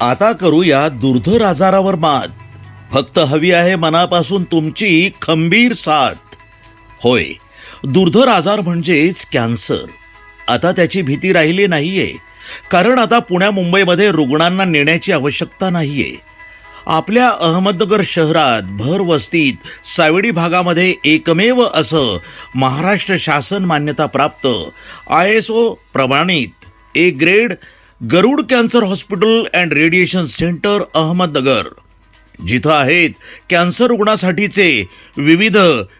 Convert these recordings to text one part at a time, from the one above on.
आता करूया दुर्धर आजारावर मात. फक्त हवी आहे मनापासून तुमची खंबीर साथ. होय दुर्धर आजार म्हणजेच कॅन्सर. आता त्याची भीती राहिली नाहीये. कारण आता पुण्या मुंबईमध्ये रुग्णांना नेण्याची आवश्यकता नाहीये. आपल्या अहमदनगर शहरात भर वस्तीत सावडी भागामध्ये एकमेव असं महाराष्ट्र शासन मान्यता प्राप्त आय एस ओ प्रमाणित A grade Garud cancer hospital and radiation centre Ahmednagar. जिथं आहेत कॅन्सर रुग्णासाठीचे विविध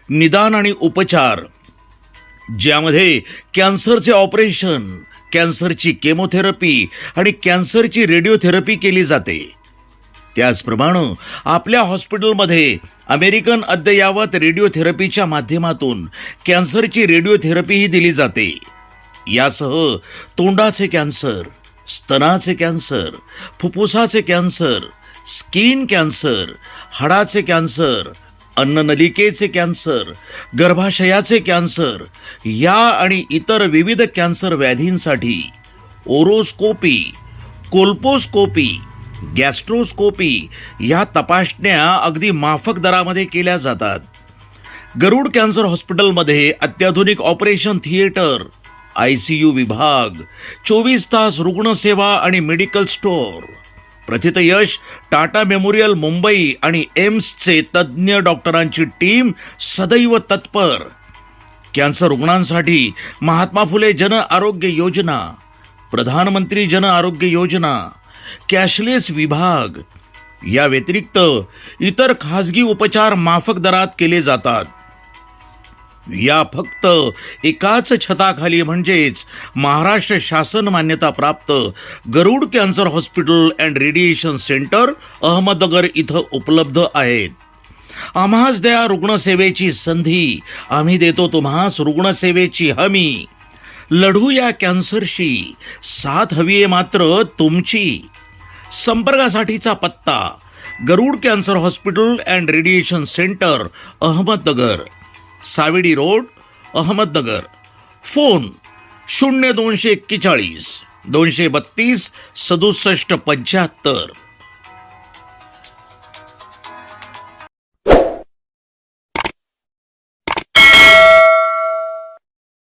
निदान आणि उपचार. ज्यामध्ये कॅन्सरचे ऑपरेशन कॅन्सरची केमोथेरपी आणि कॅन्सरची रेडिओथेरपी केली जाते. त्याचप्रमाणे आपल्या हॉस्पिटलमध्ये अमेरिकन अद्ययावत रेडिओथेरपीच्या माध्यमातून कॅन्सरची रेडिओथेरपीही दिली जाते. यासह तोंडाचे कॅन्सर स्तनाचे कॅन्सर फुफ्फुसाचे कॅन्सर स्किन कॅन्सर हाडाचे कॅन्सर अन्ननलिकेचे कॅन्सर गर्भाशयाचे कॅन्सर या आणि इतर विविध कॅन्सर व्याधींसाठी ओरोस्कोपी कोल्पोस्कोपी गॅस्ट्रोस्कोपी या तपासण्या अगदी माफक दरामध्ये केल्या जातात. गरुड कॅन्सर हॉस्पिटलमध्ये अत्याधुनिक operation theatre I C U विभाग चोवीस तास रुग्णसेवा आणि मेडिकल स्टोअर. प्रथित यश टाटा मेमोरियल मुंबई आणि एम्सचे तज्ज्ञ डॉक्टरांची टीम सदैव तत्पर. कॅन्सर रुग्णांसाठी महात्मा फुले जन आरोग्य योजना प्रधानमंत्री जन आरोग्य योजना कॅशलेस विभाग. या व्यतिरिक्त इतर खासगी उपचार माफक दरात केले जातात. या फक्त एकाच छताखाली म्हणजेच महाराष्ट्र शासन मान्यता प्राप्त Garud cancer hospital and radiation centre Ahmednagar इथं उपलब्ध आहेत. आम्हाच द्या रुग्णसेवेची संधी. आम्ही देतो तुम्हास रुग्णसेवेची हमी. लढू या कॅन्सरशी. साथ हवी आहे मात्र तुमची. संपर्कासाठीचा पत्ता. Garud cancer hospital and radiation centre Ahmednagar. Savedi road Ahmednagar. Phone शून्य दोनशे एक्केचाळीस दोनशे बत्तीस सदुसष्ट पंच्याहत्तर.